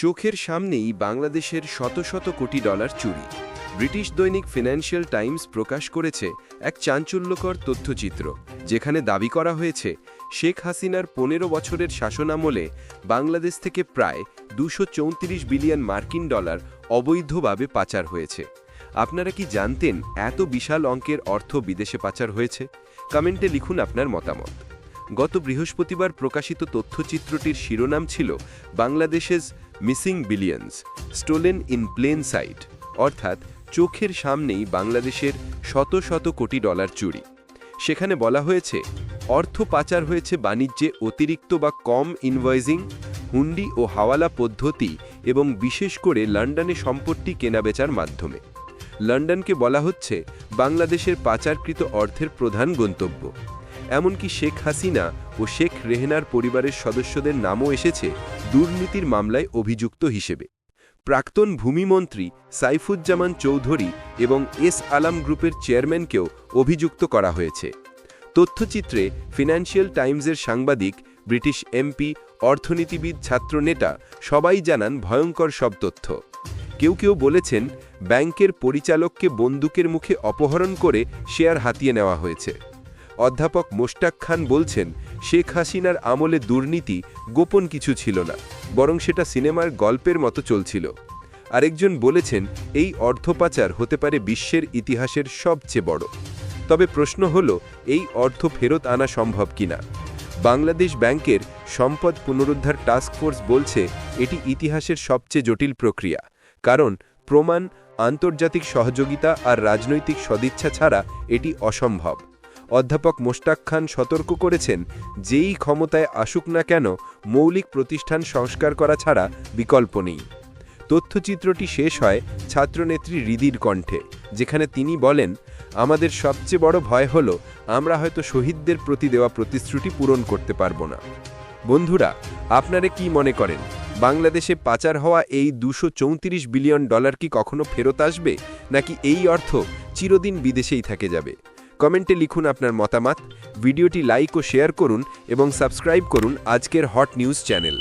চোখের সামনেই বাংলাদেশের শত শত কোটি ডলার চুরি। ব্রিটিশ দৈনিক ফিনান্সিয়াল টাইমস প্রকাশ করেছে এক চাঞ্চল্যকর তথ্যচিত্র, যেখানে দাবি করা হয়েছে, শেখ হাসিনার পনেরো বছরের শাসনামলে বাংলাদেশ থেকে প্রায় দুশো বিলিয়ন মার্কিন ডলার অবৈধভাবে পাচার হয়েছে। আপনারা কি জানতেন এত বিশাল অঙ্কের অর্থ বিদেশে পাচার হয়েছে? কমেন্টে লিখুন আপনার মতামত। গত বৃহস্পতিবার প্রকাশিত তথ্যচিত্রটির শিরোনাম ছিল, বাংলাদেশের missing billions, stolen in plain sight, অর্থাৎ চোখের সামনেই বাংলাদেশের শত শত কোটি ডলার চুরি। সেখানে বলা হয়েছে, অর্থ পাচার হয়েছে বাণিজ্যে অতিরিক্ত বা কম ইনভয়েজিং হুন্ডি ও হাওয়ালা পদ্ধতি এবং বিশেষ করে লন্ডনে সম্পত্তি কেনাবেচার মাধ্যমে। লন্ডনকে বলা হচ্ছে বাংলাদেশের পাচারকৃত অর্থের প্রধান গন্তব্য। এমনকি শেখ হাসিনা ও শেখ রেহনার পরিবারের সদস্যদের নামও এসেছে দুর্নীতির মামলায় অভিযুক্ত হিসেবে। প্রাক্তন ভূমিমন্ত্রী সাইফুজ্জামান চৌধুরী এবং এস আলাম গ্রুপের চেয়ারম্যানকেও অভিযুক্ত করা হয়েছে। তথ্যচিত্রে ফিনান্সিয়াল টাইমসের সাংবাদিক, ব্রিটিশ এমপি, অর্থনীতিবিদ, ছাত্র নেতা সবাই জানান ভয়ঙ্কর সব তথ্য। কেউ কেউ বলেছেন ব্যাংকের পরিচালককে বন্দুকের মুখে অপহরণ করে শেয়ার হাতিয়ে নেওয়া হয়েছে। অধ্যাপক মোশতাক খান বলছেন শেখ হাসিনার আমলে দুর্নীতি গোপন কিছু ছিল না, বরং সেটা সিনেমার গল্পের মতো চলছিল। আরেকজন বলেছেন, এই অর্থপাচার হতে পারে বিশ্বের ইতিহাসের সবচেয়ে বড়। তবে প্রশ্ন হল, এই অর্থ ফেরত আনা সম্ভব কিনা? বাংলাদেশ ব্যাংকের সম্পদ পুনরুদ্ধার টাস্ক ফোর্স বলছে, এটি ইতিহাসের সবচেয়ে জটিল প্রক্রিয়া, কারণ প্রমাণ, আন্তর্জাতিক সহযোগিতা আর রাজনৈতিক সদিচ্ছা ছাড়া এটি অসম্ভব। অধ্যাপক মোশতাক খান সতর্ক করেছেন, যেই ক্ষমতায় আসুক না কেন মৌলিক প্রতিষ্ঠান সংস্কার করা ছাড়া বিকল্প নেই। তথ্যচিত্রটি শেষ হয় ছাত্রনেত্রী রিদির কণ্ঠে, যেখানে তিনি বলেন, আমাদের সবচেয়ে বড় ভয় হল আমরা হয়তো শহীদদের প্রতি দেওয়া প্রতিশ্রুতি পূরণ করতে পারব না। বন্ধুরা, আপনারা কি মনে করেন, বাংলাদেশে পাচার হওয়া এই দুশো বিলিয়ন ডলার কি কখনো ফেরত আসবে, নাকি এই অর্থ চিরদিন বিদেশেই থাকে যাবে? কমেন্টে লিখুন আপনার মতামত। ভিডিওটি লাইক ও শেয়ার করুন এবং সাবস্ক্রাইব করুন আজকের হট নিউজ চ্যানেল